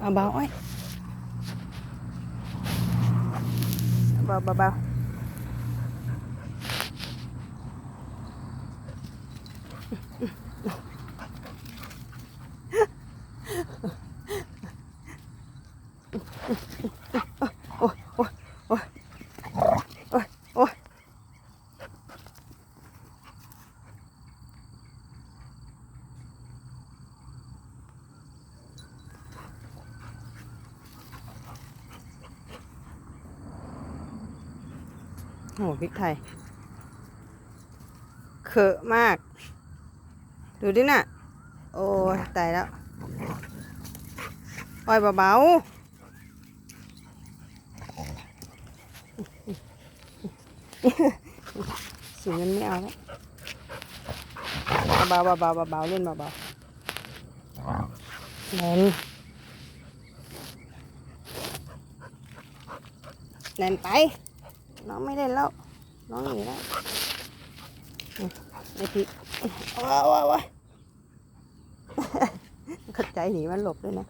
เอาเบาๆอ้อยเบาๆเบาๆโอ้ยโอ้ยโอ้ยโอ้ยโอ้ยโหพริกไทยเขอะมาก ดูดิน่ะ โอ้ยตายแล้วอ้อยเบาๆสียงมันไม่เอาแล้วเบาๆเบาเบาเล่นเบาๆแน่นแน่นไป น้องไม่เล่นแล้ว น้องหนีแล้วอืมไอพี่ว้าวว้าวว้าวขัดใจหนีมันหลบด้วยนะ